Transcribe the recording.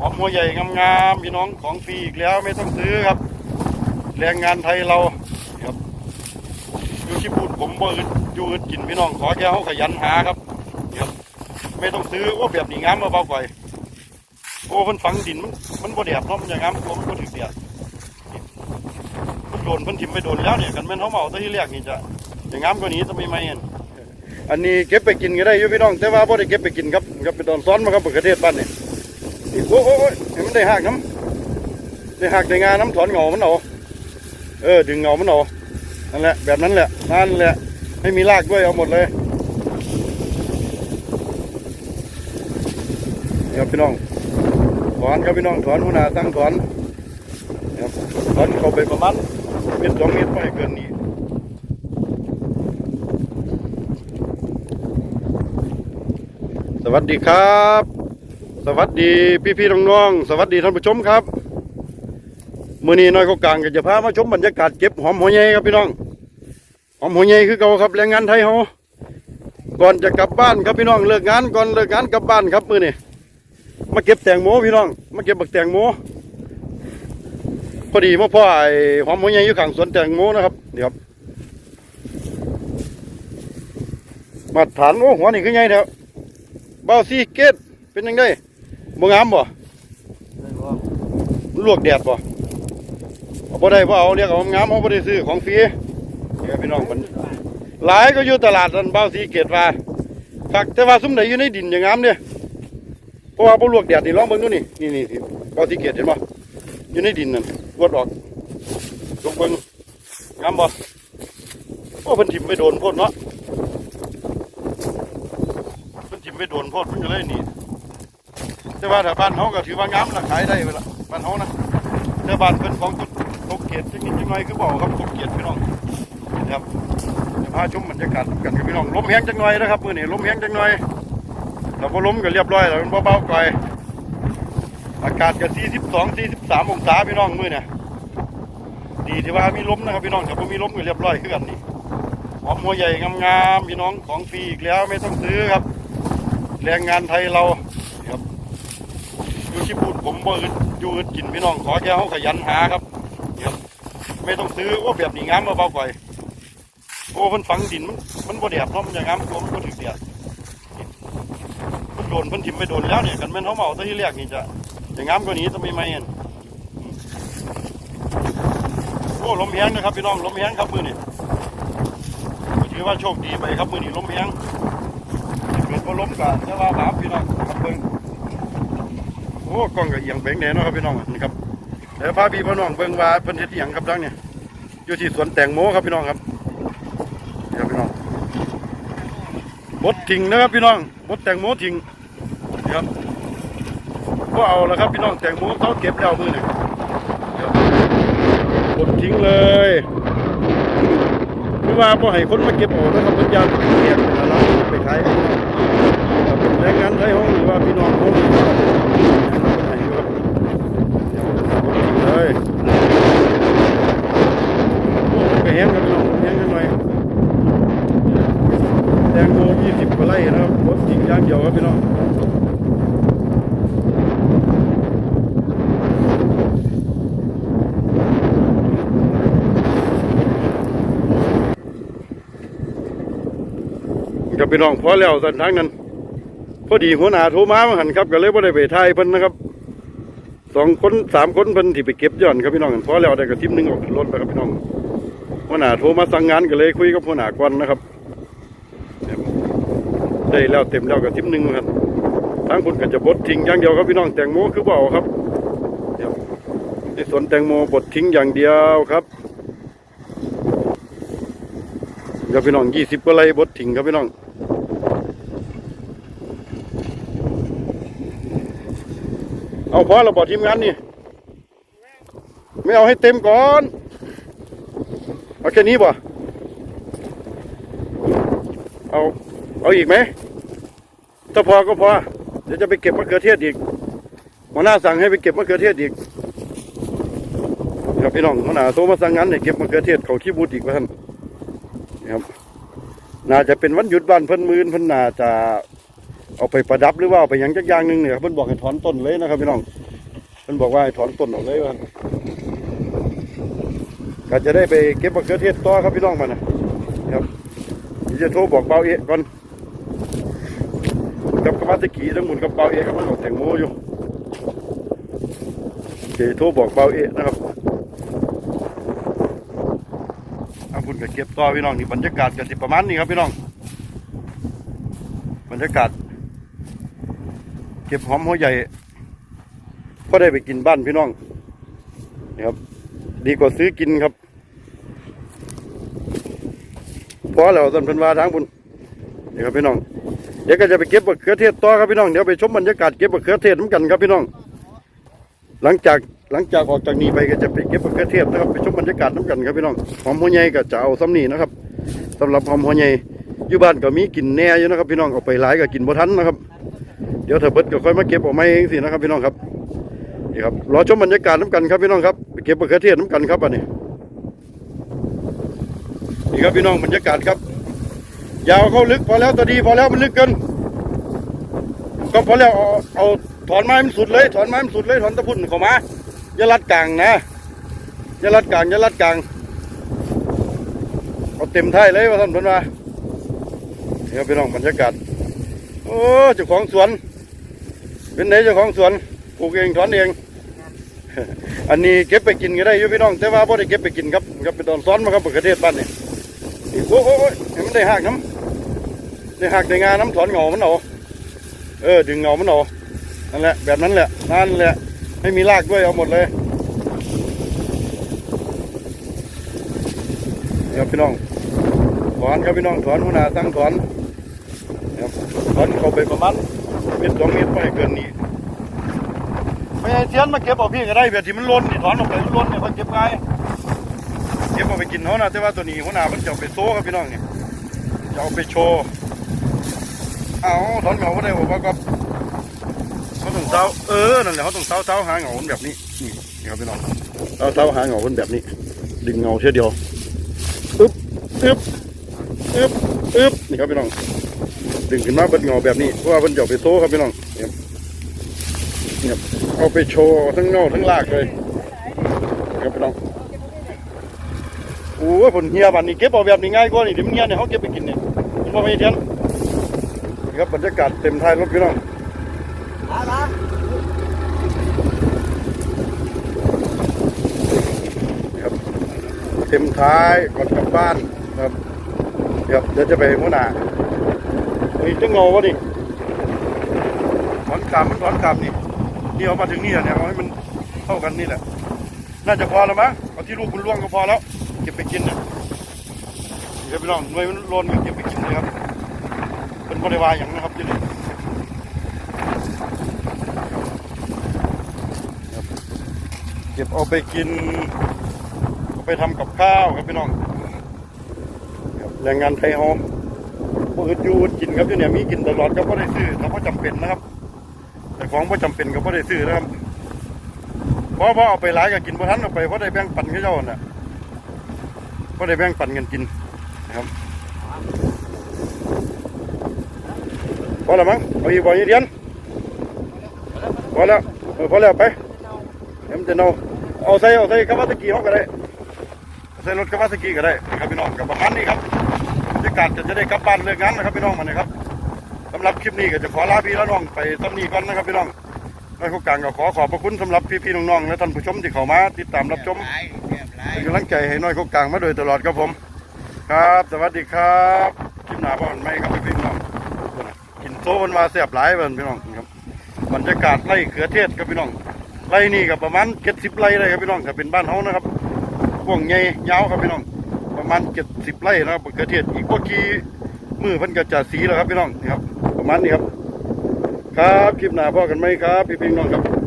หอมหัวใหญ่งามๆพี่น้องของฟรีอีกแล้วไม่ต้องซื้อครับ แรงงานไทยเราครับอยู่ที่พูดผมบ่อึดอยู่อึดกินพี่น้องขอแค่เขาขยันหาครับครับไม่ต้องซื้อว่าแบบนี้งามมาเบาก่อยโอ้มันฝังดินมันมันบ่แดดเนาะมันอย่างงามตัวมันบ่ถึงแดดมันโดนมันถิ่มไปโดนแล้วเนี่ยกันแม่นเขาเมาตั้งที่แรกนี่จะอย่างงามกว่านี้จะไม่ไหมเห็นอันนี้เก็บไปกินก็ได้อยู่พี่น้อง แต่ว่าบ่ได้เก็บไปกินครับครับไปตอนซ้อนมาครับประเทศบ้านเนี่นี่ โอ้โหให้มันได้หักน้ำได้หักได้งาน้ำถอนเงามันเอาเออดึงเงามันเอานั่นแหละแบบนั้นแหละนั่นแหละไม่มีรากด้วยเอาหมดเลยครับพี่น้องถอนครับพี่น้องถอนหัวหน้าตั้งถอนครับถอนเข้าไปประมาณเมตรสองเมตรไม่เกินนี้สวัสดีครับ สวัสดีพี่พี่ๆน้องๆสวัสดีท่านผู้ชมครับมื่อนี้น้อยเขากลางก็จะพามาชมบรรยากาศเก็บหอมหัวใหญ่ครับพี่น้องหอมหัวใหญ่คือเก่าครับแรงงานไทยเขาก่อนจะกลับบ้านครับพี่น้องเลิกงานก่อนเลิกงานกลับบ้านครับมื่อนี้มาเก็บแตงโมพี่น้อง มาเก็บบักแตงโมพอดีมาพ่อไอ้หอมหัวใหญ่อยู่ข้างสวนแตงโมนะครับเดี๋ยวครับมาตรฐานโอ้หัวนี่คือไงเถอะเบาซีเกตเป็นยังไง บ่งามบ่มันลวกแดดบ่เอาบ่ได้บ่เอาเรียกเอางามเอาบ่ได้ซื้อของฟรีนี่ครับพี่น้องมันหลายก็อยู่ตลาดนั่นเบาซีเกตว่าคักแต่ว่าซุ่มใดอยู่ในดินอย่างงามเนี่ยเพราะว่าบ่ลวกแดดนี่ลองเบิ่งดูนี่นี่นี่นี่เบาซีเกตเห็นบ่อยู่ในดินนั่นวดออกลงเบิ่งงามบ่โอ้เพิ่นถิ่มไปโดนโพดเนาะมันจิ้มไปโดนโพดมันก็เลยหนี่ แต่ว่าถ้าบ้านเขาก็ถือว่างามละขายได้ไปละบ้านเขานะแต่บ้านเพิ่นของตกเกียรติจังนิดจังหน่อยคือบอกครับตกเกียรติพี่น้องนะครับพาชมบรรยากาศกันกับพี่น้องลมแห้งจังหน่อยนะครับมื้อนี้ลมแห้งจังหน่อยแต่พอลมก็เรียบร้อยแล้วมันเบาๆก่อยอากาศก็42 43องศาพี่น้องมื้อเนี่ยดีที่ว่ามีล้มนะครับพี่น้องแต่พอมีลมก็เรียบร้อยคือกันนี่หอมหัวใหญ่งามๆพี่น้องของฟรีอีกแล้วไม่ต้องซื้อครับ แรงงานไทยเรา ที่พูดผมบ่อึดอยู่อึดกินพี่น้องขอแค่เขาขยันหาครับครับ ไม่ต้องซื้อว่าแบบนี้งามมาเบาก่อยโอ้มันฝังดินมันมันบ่แดดเนาะมันอย่างงามตัวมันบ่ถึงแดดมันโดนมันถิ่มไปโดนแล้วเนี่ยกันแม่นเขาเมาตั้งที่แรกนี่จะอย่างงามกว่านี้จะไม่ไหมเห็นโอ้ลมแห้งนะครับพี่น้องลมแห้งครับมือนี่ถือว่าโชคดีไปครับมือนี้ล้มแพงเกิดว่าล้มกะจะว่าบาปพี่น้องครับเพิ่งโอ้กล้องกับเอียงเบ่งแน่นาะครับพี่น้องนี่ครับเดี๋ยวพาพี่พ่อน้องเบิ่งว่าเพิ่นเฮ็ดอีหยังครับดังเนี่ยอยู่ที่สวนแตงโมครับพี่น้องครับเดี๋ยวพี่น้องบดทิ้งนะครับพี่น้องบดแตงโมทิ้งครับก็เอาละครับพี่น้องแตงโมเขาเก็บแล้วมือนี่ครับดทิ้งเลยคือว่าพอให้คนมาเก็บออกนะครับเพิ่นยามเก็บแล้วไปขาย แรงงานไทยห้องหรือว่าพี่น้องเขาให้อยู่ครับเดี๋ยวทิ้งเลยไปแห้งกันพี่องแห้งกันหน่อยแตงโมยี่สิบกว่าไร่นะครับรถจริงย่างเดียวครับพี่น้องกับพี่น้องพอแล้วสันทางนั้น พอดีหัวหน้าโทรมามาหันครับก็เลยบ่ได้ไปถ่ายเพิ่นนะครับสองคนสามคนเพิ่นที่ไปเก็บย้อนครับพี่น้องพอแล้วได้กระทิมหนึงออกรถไปครับพี่น้องหัวหน้าโทรมาสั่งงานก็เลยคุยกับหัวหน้าก่อนนะครับได้แล้วเต็มแล้วกระทิมหนึงครับทางคนก็จะบดทิ้งอย่างเดียวครับพี่น้องแตงโมคือเบาครับในสวนแตงโมบดทิ้งอย่างเดียวครับเดี๋ยวพี่น้องยี่สิบกว่าไรบดทิ้งครับพี่น้อง เอาพอเราบอกทีมงานนี่ ไม่เอาให้เต็มก่อน เอาแค่นี้บ่เอา เอาอีกไหม ถ้าพอก็พอ เดี๋ยวจะไปเก็บมะเขือเทศอีกหัวหน้าสั่งให้ไปเก็บมะเขือเทศอีกครับพี่น้องหัวหน้าโทรมาสั่งงานให้เก็บมะเขือเทศเขาขี้บูดอีกว่าท่านนี่ครับ น่าจะเป็นวันหยุดบ้านเพิ่นมืนเพิ่นน่าจะ เอาไปประดับหรือว่าเอาไปยังจักอย่างหนึ่งเนี่ยครับเพิ่นบอกให้ถอนต้นเลยนะครับพี่น้องมันบอกว่าให้ถอนต้นออกเลยว่าก็จะได้ไปเก็บมะเขือเทศต่อครับพี่น้องมันนะครับจะโทรบอกเบาเอะก่อนกับกระบะตะกี้ทั้งหมดกับเบาเอะกับมันออกแตงโมอยู่เดี๋ยวโทรบอกเบาเอะนะครับเอาพุ่นกับเก็บต่อพี่น้องนี่บรรยากาศกันสิประมาณนี้ครับพี่น้องบรรยากาศ เก็บหอมหัวใหญ่ก็ได้ไปกินบ้านพี่น้องนี่ครับ ดีกว่าซื้อกินครับพอแล้วต้นพันวาทางบุญนี่ครับพี่น้องเดี๋ยวก็จะไปเก็บมะเขือเทศต่อครับพี่น้องเดี๋ยวไปชมบรรยากาศเก็บมะเขือเทศน้ำกันครับพี่น้อง หลังจากหลังจากออกจากนี้ไปก็จะไปเก็บมะเขือเทศนะครับไปชมบรรยากาศน้ำกันครับพี่น้องหอมหัวใหญ่ก็จะเอาซ้ำนี่นะครับสำหรับหอมหัวใหญ่อยู่บ้านก็มีกินแน่อยู่นะครับ พี่น้องเอาไปหลายก็กินบ่ทันนะครับ เดี๋ยวถ้าเบิดก็ค่อยมาเก็บออกมาเองสินะครับพี่น้องครับนี่ครับรอชมบรรยากาศน้ำกันครับพี่น้องครับไปเก็บมะเขือเทศน้ำกันครับอันนี้นี่ครับพี่น้องบรรยากาศครับ ยาวเข้าลึกพอแล้วตอดีพอแล้วมันลึกเกินก็พอแล้วเอาเอาถอนไม้มันสุดเลย ถอนไม้มันสุดเลยถอนตะพุ่นเข้ามาอย่าลัดกลางนะอย่าลัดกลางอย่าลัดกลางเอาเต็มท้ายเลยว่าท่านเพิ่นว่านี่ครับพี่น้องบรรยากาศโอ้เจ้าของสวน เป็นไหนเจ้าของสวนปลูกเองถอนเอง อันนี้เก็บไปกินก็ได้อยู่พี่น้อง แต่ว่าไ่ได้เก็บไปกินครับครับไปตอนซ้อนมาครับประเทศบ้านนี่นี่โอ้โหให้มันได้หักน้ำได้หักได้งาน้ำถอนเหงามันเอาเออดึงเหงามันเอานั่นแหละแบบนั้นแหละนั่นแหละไม่มีรากด้วยเอาหมดเลยนี่ครับพี่น้องถอนครับพี่น้องถอนหัวหน้าตั้งถอนครับถอนเข้าไปประมาณ เมตรสองเมตรไปเกินนี้ไม่ใช่เทียนมาเก็บเอาพี่ก็ได้แบบที่มันล้นนี่ถอนออกไปมันล้นเนี่ยเขาเก็บง่ายเก็บเอาไปกินเขานะแต่ว่าตัวนี้หัวหน้ามันจะเอาไปโซ่ครับพี่น้องนี่จะเอาไปโชว์เอาถอนเหงาก็ได้บอกว่าก็เขาต้องเท้าเออนั่นแหละเขาต้องเท้าเท้าหาเหงาแบบนี้นี่นี่ครับพี่น้องเท้าเท้าหาเหงาแบบนี้ ดึงเงาเช่อเดียวอึ๊บอึ๊บอึ๊บอึ๊บนี่ครับพี่น้อง ดึงขึ้นมาเป็นเงาแบบนี้เพราะว่าเป็นจะเอาไปโซ่ครับพี่น้องเนี่ยเนี่ยเอาไปโชว์ทั้งเงาทั้งลากเลยครับพี่น้องโอ้ยผลเฮียบันนี้เก็บเอาแบบนี้ง่ายกว่านี่เดี๋ยวมันเฮียเนี่ยเขาเก็บไปกินเนี่ยมันบ่ไม่เทียนนี่ครับบรรยากาศเต็มท้ายรถพี่น้องครับเต็มท้ายก่อนกลับบ้านครับเดี๋ยวเดี๋ยวจะไปหัวหน้า นี่จะเงาวะนี่ถอนกามมันถอนกามนี่นี่เอามาถึงนี่แล้วเนี่ยเอาให้มันเท่ากันนี่แหละ น่าจะพอแล้วมั้งเอาที่ลูกคุณล่วงก็พอแล้ว เก็บไปกินเนี่ยเดี๋ยวไปลองหน่วยมันโลนก็เก็บไปกินเลยครับ เป็นบริวารอย่างนะครับที่นี่เก็บเอาไปกินเอาไปทำกับข้าวครับพี่น้องแรงงานไทยเฮา บ่อึดอยู่กินครับอยู่เนี่ยมีกินตลอดก็บ่ได้ซื้อถ้าบ่จำเป็นนะครับ แต่ของบ่จำเป็นก็บ่ได้ซื้อนะครับเพราะว่าเอาไปหลายก็กินบ่ทันเอาไปเพราะได้แบ่งปันกับเจ้าน่ะบ่ได้แบ่งปันกันกินนะครับพอแล้วมั้งเอาอีกบ่อีกเดียนพอแล้วเออพอแล้วไปเดี๋ยวมันจะเนาเอาใส่เอาใส่กระบะตะกี้เฮาก็ได้ใส่รถกระบะตะกี้ก็ได้ครับพี่น้องกับประมาณนี้ครับ บรรยากาศจะจะได้กลับบ้านเลิกงานนะครับพี่น้องมาเนะครับสำหรับคลิปนี้ก็จะขอลาพี่และน้องไปต้นนี้ก่อนนะครับพี่น้องในโครงการก็ขอขอบพระคุณสำหรับพี่ๆน้องๆและท่านผู้ชมที่เข้ามาติดตามรับชมเป็นกำลังใจให้น้อยโครงการมาโดยตลอดครับผม ครับ สวัสดีครับคลิปหน้าพ่อนไม่ครับพี่น้องกินโซ่มันมาเสียบหลายเบิ่นพี่น้องครับบรรยากาศไร่เขือเทศครับพี่น้องไร่นี่ก็ประมาณเจ็ดสิบไร่เลยครับพี่น้องถ้าเป็นบ้านเฮานะครับพวกใหญ่ยาวครับพี่น้อง ประมาณเจ็ดสิบไร่นะครับมะเขือเทศอีกพวกกี่มือพันกระจะสีแล้วครับพี่น้องนะครับ ประมาณนี้ครับ ครับคลิปหน้าพ่อกันไหมครับ พี่พี่น้องครับ